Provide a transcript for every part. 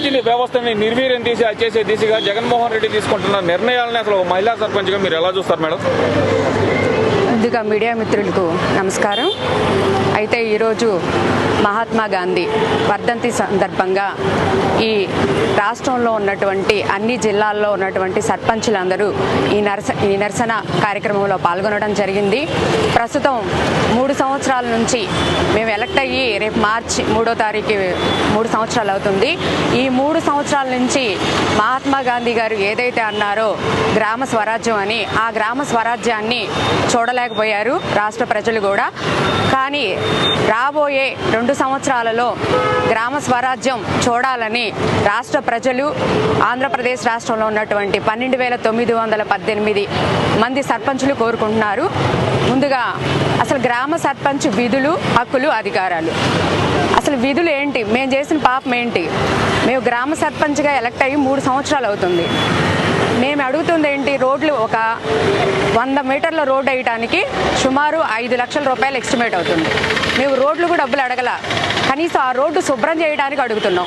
సర్పంచ్ వ్యవస్థని నిర్వీర్యం తీసి చేసే దిశగా జగన్మోహన్ రెడ్డి తీసుకుంటున్న నిర్ణయాలని అసలు ఒక మహిళా సర్పంచ్గా మీరు ఎలా చూస్తారు మేడం? ముందుగా మీడియా మిత్రులకు నమస్కారం. అయితే ఈరోజు మహాత్మా గాంధీ వర్ధంతి సందర్భంగా ఈ రాష్ట్రంలో ఉన్నటువంటి అన్ని జిల్లాల్లో ఉన్నటువంటి సర్పంచులందరూ ఈ నరస ఈ నిరసన కార్యక్రమంలో పాల్గొనడం జరిగింది. ప్రస్తుతం మూడు సంవత్సరాల నుంచి మేము ఎలక్ట్ అయ్యి రేపు మార్చి మూడో తారీఖు మూడు సంవత్సరాలు అవుతుంది. ఈ మూడు సంవత్సరాల నుంచి మహాత్మా గాంధీ గారు ఏదైతే అన్నారో గ్రామ స్వరాజ్యం అని ఆ గ్రామ స్వరాజ్యాన్ని చూడలేక చేయలేకపోయారు రాష్ట్ర ప్రజలు కూడా. కానీ రాబోయే రెండు సంవత్సరాలలో గ్రామ స్వరాజ్యం చూడాలని రాష్ట్ర ప్రజలు ఆంధ్రప్రదేశ్ రాష్ట్రంలో ఉన్నటువంటి పన్నెండు వేల తొమ్మిది వందల పద్దెనిమిది మంది సర్పంచులు కోరుకుంటున్నారు. ముందుగా అసలు గ్రామ సర్పంచ్ విధులు హక్కులు అధికారాలు. అసలు విధులు ఏంటి? మేము చేసిన పాపం ఏంటి? మేము గ్రామ సర్పంచ్గా ఎలక్ట్ అయ్యి మూడు సంవత్సరాలు అవుతుంది. మేము అడుగుతుంది ఏంటి రోడ్లు ఒక వంద మీటర్ల రోడ్డు వేయడానికి సుమారు ఐదు లక్షల రూపాయలు ఎస్టిమేట్ అవుతుంది. మేము రోడ్లు కూడా డబ్బులు అడగల. కనీసం ఆ రోడ్డు శుభ్రం చేయడానికి అడుగుతున్నాం.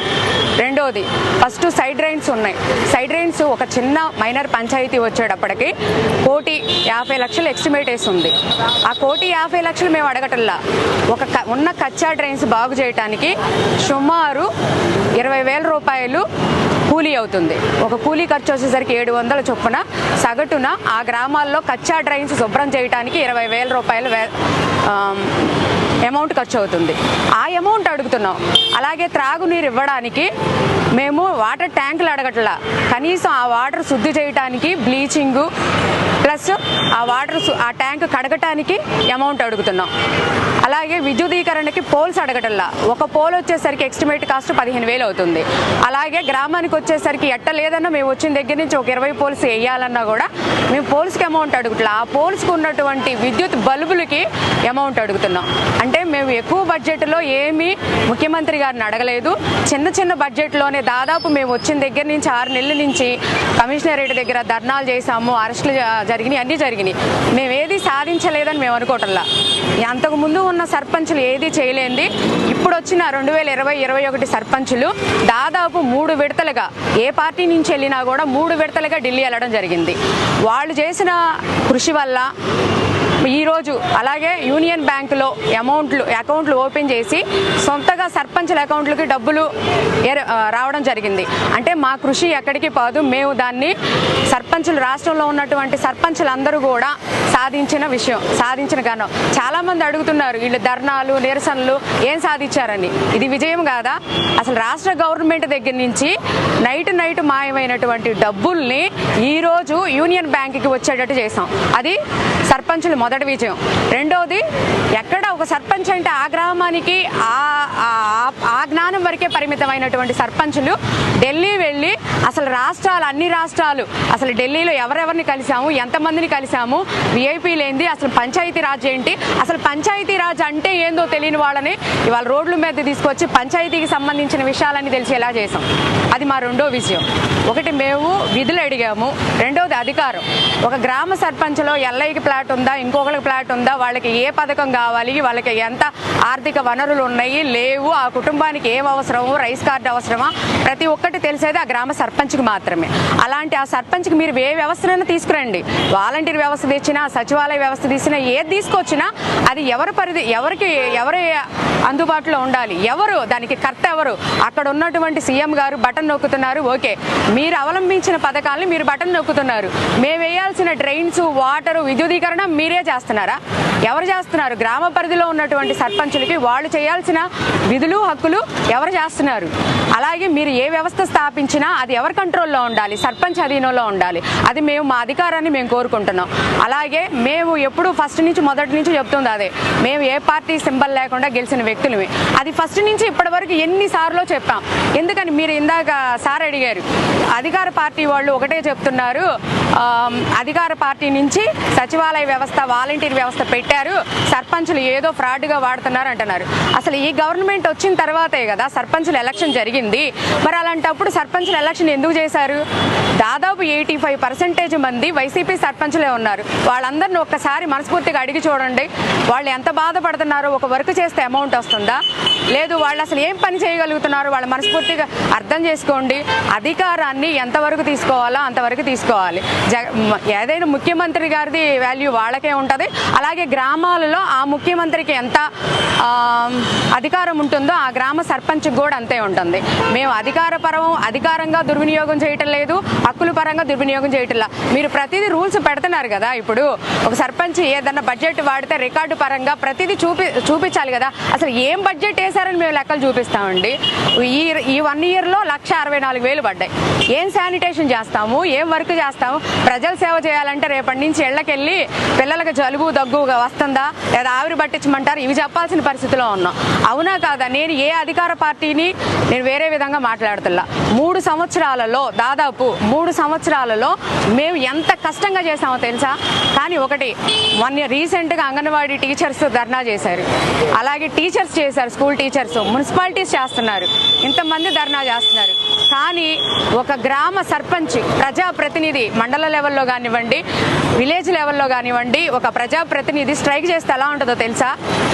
రెండోది ఫస్ట్ సైడ్ డ్రైన్స్ ఉన్నాయి. సైడ్ డ్రైన్స్ ఒక చిన్న మైనర్ పంచాయతీ వచ్చేటప్పటికి కోటి యాభై లక్షలు ఎస్టిమేట్ వేస్తుంది ఉంది. ఆ కోటి యాభై లక్షలు మేము అడగటల్లా ఒక క- ఉన్న కచ్చా డ్రైన్స్ బాగు చేయడానికి సుమారు ఇరవై వేల రూపాయలు కూలీ అవుతుంది. ఒక కూలీ ఖర్చు వచ్చేసరికి ఏడు వందల చొప్పున సగటున ఆ గ్రామాల్లో కచ్చా డ్రైన్స్ శుభ్రం చేయడానికి ఇరవై వేల రూపాయలు వే- అమౌంట్ ఖర్చు అవుతుంది. ఆ అమౌంట్ అడుగుతున్నాం. అలాగే త్రాగునీరు ఇవ్వడానికి మేము వాటర్ ట్యాంకులు అడగట్లా. కనీసం ఆ వాటర్ శుద్ధి చేయడానికి బ్లీచింగు ప్లస్ ఆ వాటర్ ఆ ట్యాంక్ కడగటానికి అమౌంట్ అడుగుతున్నాం. అలాగే విద్యుదీకరణకి పోల్స్ అడగటల్లా ఒక పోల్ వచ్చేసరికి ఎస్టిమేట్ కాస్ట్ పదిహేను వేలు అవుతుంది. అలాగే గ్రామానికి వచ్చేసరికి ఎట్ట లేదన్నా మేము వచ్చిన దగ్గర నుంచి ఒక ఇరవై పోల్స్ వేయాలన్నా కూడా మేము పోల్స్కి అమౌంట్ అడుగుట్లా. ఆ పోల్స్కి ఉన్నటువంటి విద్యుత్ బల్బులకి అమౌంట్ అడుగుతున్నాం. అంటే మేము ఎక్కువ బడ్జెట్లో ఏమీ ముఖ్యమంత్రి గారిని అడగలేదు. చిన్న చిన్న బడ్జెట్లోనే దాదాపు మేము వచ్చిన దగ్గర నుంచి ఆరు నెలల నుంచి కమిషనరేట్ దగ్గర ధర్నాలు చేశాము అరెస్టులు జరిగినాయి అన్నీ జరిగినాయి. మేము ఏది సాధించలేదని మేము అనుకోవటంలా. అంతకు ముందు ఉన్న సర్పంచులు ఏది చేయలేంది. ఇప్పుడు వచ్చిన రెండు వేల ఇరవై ఇరవై ఒకటి సర్పంచులు దాదాపు మూడు విడతలుగా ఏ పార్టీ నుంచి వెళ్ళినా కూడా మూడు విడతలుగా ఢిల్లీ వెళ్ళడం జరిగింది. వాళ్ళు చేసిన కృషి వల్ల ఈరోజు అలాగే యూనియన్ బ్యాంకులో అమౌంట్లు అకౌంట్లు ఓపెన్ చేసి సొంతగా సర్పంచుల అకౌంట్లకి డబ్బులు రావడం జరిగింది. అంటే మా కృషి ఎక్కడికి పోదు మేము దాన్ని సర్పంచులు రాష్ట్రంలో ఉన్నటువంటి సర్పంచులందరూ కూడా సాధించిన విషయం సాధించిన కారణం చాలామంది అడుగుతున్నారు వీళ్ళు ధర్నాలు నిరసనలు ఏం సాధించారని. ఇది విజయం కాదా? అసలు రాష్ట్ర గవర్నమెంట్ దగ్గర నుంచి నైట్ నైట్ మాయమైనటువంటి డబ్బుల్ని ఈ రోజు యూనియన్ బ్యాంక్కి వచ్చేటట్టు చేసాం అది సర్పంచులు మొదటి విజయం. రెండవది ఎక్కడ ఒక సర్పంచ్ అంటే ఆ గ్రామానికి ఆ ఆ- జ్ఞానం వరకే పరిమితమైనటువంటి సర్పంచులు ఢిల్లీ వెళ్ళి అసలు రాష్ట్రాలు అన్ని రాష్ట్రాలు అసలు ఢిల్లీలో ఎవరెవరిని కలిసాము ఎంతమందిని కలిసాము విఐపీలు అసలు పంచాయతీ రాజ్ ఏంటి అసలు పంచాయతీ రాజ్ అంటే ఏందో తెలియని వాళ్ళని ఇవాళ రోడ్ల మీద తీసుకొచ్చి పంచాయతీకి సంబంధించిన విషయాలన్నీ తెలిసేలా చేసాం అది మా రెండో విజయం. ఒకటి మేము విధులు అడిగాము రెండోది అధికారం. ఒక గ్రామ సర్పంచ్లో ఎల్ఐకి ప్లాట్ ఉందా ఇంకో ఇంకొకరికి ప్లాట్ ఉందా? వాళ్ళకి ఏ పథకం కావాలి? వాళ్ళకి ఎంత ఆర్థిక వనరులు ఉన్నాయి? లేవు. ఆ కుటుంబానికి ఏం అవసరము? రైస్ కార్డు అవసరమా? ప్రతి ఒక్కటి తెలిసేది ఆ గ్రామ సర్పంచ్కి మాత్రమే. అలాంటి ఆ సర్పంచ్కి మీరు ఏ వ్యవస్థనైనా తీసుకురండి. వాలంటీర్ వ్యవస్థ తెచ్చినా సచివాలయ వ్యవస్థ తీసినా ఏది తీసుకొచ్చినా అది ఎవరి పరిధి ఎవరికి ఎవరి అందుబాటులో ఉండాలి? ఎవరు? దానికి కర్త ఎవరు? అక్కడ ఉన్నటువంటి సీఎం గారు బటన్ నొక్కుతున్నారు. ఓకే. మీరు అవలంబించిన పథకాలని మీరు బటన్ నొక్కుతున్నారు. మేము వేయాల్సిన డ్రైన్స్ వాటర్ విద్యుదీకరణ మీరే చేస్తున్నారా? ఎవరు చేస్తున్నారు? గ్రామ పరిధిలో ఉన్నటువంటి సర్పంచులకి వాళ్ళు చేయాల్సిన విధులు హక్కులు ఎవరు చేస్తున్నారు? అలాగే మీరు ఏ వ్యవస్థ స్థాపించినా అది ఎవరి కంట్రోల్లో ఉండాలి? సర్పంచ్ అధీనంలో ఉండాలి. అది మేము మా అధికారాన్ని మేము కోరుకుంటున్నాం. అలాగే మేము ఎప్పుడు ఫస్ట్ నుంచి మొదటి నుంచి చెప్తుంది అదే. మేము ఏ పార్టీ సింబల్ లేకుండా గెలిచిన వ్యక్తులమే. అది ఫస్ట్ నుంచి ఇప్పటి వరకు ఎన్నిసార్లు చెప్పాం. ఎందుకని? మీరు ఇందాక సార్ అడిగారు. అధికార పార్టీ వాళ్ళు ఒకటే చెప్తున్నారు. అధికార పార్టీ నుంచి సచివాలయ వ్యవస్థ వాలంటీర్ వ్యవస్థ పెట్టారు. సర్పంచులు ఏదో ఫ్రాడ్గా వాడుతున్నారు అంటున్నారు. అసలు ఈ గవర్నమెంట్ వచ్చిన తర్వాతే కదా సర్పంచుల ఎలక్షన్ జరిగింది. మరి అలాంటప్పుడు సర్పంచుల ఎలక్షన్ ఎందుకు చేశారు? దాదాపు ఎయిటీ ఫైవ్ పర్సెంటేజ్ మంది వైసీపీ సర్పంచులే ఉన్నారు. వాళ్ళందరిని ఒక్కసారి మనస్ఫూర్తిగా అడిగి చూడండి. వాళ్ళు ఎంత బాధపడుతున్నారో ఒక వర్క్ చేస్తే అమౌంట్ వస్తుందా? లేదు వాళ్ళు అసలు ఏం పని చేయగలుగుతున్నారు? వాళ్ళ మనస్ఫూర్తిగా అర్థం చేసుకోండి. అధికారాన్ని ఎంతవరకు తీసుకోవాలో అంతవరకు తీసుకోవాలి. ఏదైనా ముఖ్యమంత్రి గారిది వాల్యూ వాళ్ళకే ఉంటుంది. అలాగే గ్రామాలలో ఆ ముఖ్యమంత్రికి ఎంత అధికారం ఉంటుందో ఆ గ్రామ సర్పంచ్ కూడా అంతే ఉంటుంది. మేము అధికార పరం అధికారంగా దుర్వినియోగం చేయటం లేదు హక్కుల పరంగా దుర్వినియోగం చేయటంలా మీరు ప్రతిదీ రూల్స్ పెడుతున్నారు కదా ఇప్పుడు. ఒక సర్పంచ్ ఏదన్నా బడ్జెట్ వాడితే రికార్డు పరంగా ప్రతిదీ చూపి చూపించాలి కదా. అసలు ఏం బడ్జెట్ వేశారని మేము లెక్కలు చూపిస్తామండి. ఈ ఈ వన్ ఇయర్లో లక్ష అరవై నాలుగు వేలు పడ్డాయి. ఏం శానిటేషన్ చేస్తాము? ఏం వర్క్ చేస్తాము? ప్రజల సేవ చేయాలంటే రేపటి నుంచి ఇళ్ళకెళ్ళి పిల్లలకు జలుబు దగ్గుగా వస్తుందా? లేదా ఆవిరి పట్టించమంటారు? ఇవి చెప్పాల్సిన పరిస్థితిలో ఉన్నాం. అవునా కాదా? నేను ఏ అధికార పార్టీని నేను వేరే విధంగా మాట్లాడుతున్నా. మూడు సంవత్సరాలలో దాదాపు మూడు సంవత్సరాలలో మేము ఎంత కష్టంగా చేసామో తెలుసా? కానీ ఒకటి వన్ ఇయర్ రీసెంట్గా అంగన్వాడీ టీచర్స్ ధర్నా చేశారు. అలాగే టీచర్స్ చేశారు స్కూల్ టీచర్స్ మున్సిపాలిటీస్ చేస్తున్నారు. ఇంతమంది ధర్నా చేస్తున్నారు. కానీ ఒక గ్రామ సర్పంచ్ ప్రజాప్రతినిధి మండల లెవెల్లో కానివ్వండి విలేజ్ లెవెల్లో కానివ్వండి ఒక ప్రజాప్రతినిధి స్ట్రైక్ చేస్తే ఎలా ఉంటుందో తెలుసా?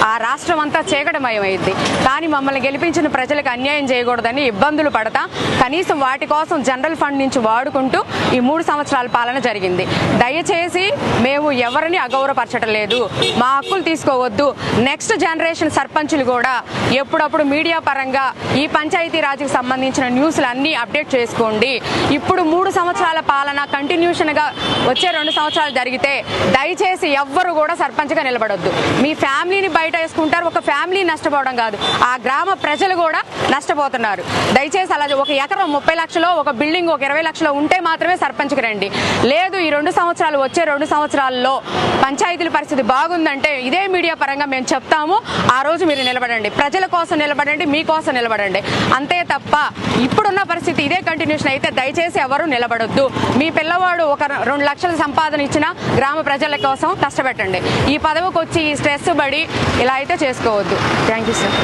ఆ రాష్ట్రం అంతా చీకటమయమైంది. కానీ మమ్మల్ని గెలిపించిన ప్రజలకు అన్యాయం చేయకూడదని ఇబ్బందులు పడతా కనీసం వాటి కోసం జనరల్ ఫండ్ నుంచి వాడుకుంటూ ఈ మూడు సంవత్సరాల పాలన జరిగింది. దయచేసి మేము ఎవరిని అగౌరవపరచడం లేదు మా హక్కులు తీసుకోవద్దు. నెక్స్ట్ జనరేషన్ సర్పంచులు కూడా ఎప్పుడప్పుడు మీడియా పరంగా ఈ పంచాయతీ రాజుకి సంబంధించిన న్యూస్లు అన్నీ అప్డేట్ చేసుకోండి. ఇప్పుడు మూడు సంవత్సరాల పాలన కంటిన్యూషన్గా వచ్చే రెండు సంవత్సరాలు జరిగితే దయచేసి ఎవ్వరు కూడా సర్పంచ్గా నిలబడొద్దు. మీ ఫ్యామిలీని బయట వేసుకుంటారు ఒక ఫ్యామిలీ నష్టపోవడం కాదు. ఆ గ్రామ ప్రజలు కూడా నష్టపోతున్నారు. దయచేసి అలా ఒక ఎకరం ముప్పై లక్షలు ఒక బిల్డింగ్ ఒక ఇరవై లక్షలు ఉంటే మాత్రమే సర్పంచ్కి రండి. లేదు ఈ రెండు సంవత్సరాలు వచ్చే రెండు సంవత్సరాల్లో పంచాయతీల పరిస్థితి బాగుందంటే ఇదే మీడియా పరంగా మేము చెప్తాము. ఆ రోజు మీరు నిలబడండి. ప్రజల కోసం నిలబడండి మీకోసం నిలబడండి. అంతే తప్ప ఇప్పుడున్న పరిస్థితి ఇదే కంటిన్యూషన్ అయితే దయచేసి ఎవరు నిలబడొద్దు. మీ పిల్లవాడు ఒక రెండు లక్షల సంపాదన ఇచ్చిన గ్రామ ప్రజల కోసం కష్టపెట్టండి. ఈ పదవికి వచ్చి ఈ స్ట్రెస్ పడి ఇలా అయితే చేసుకోవద్దు. Thank you sir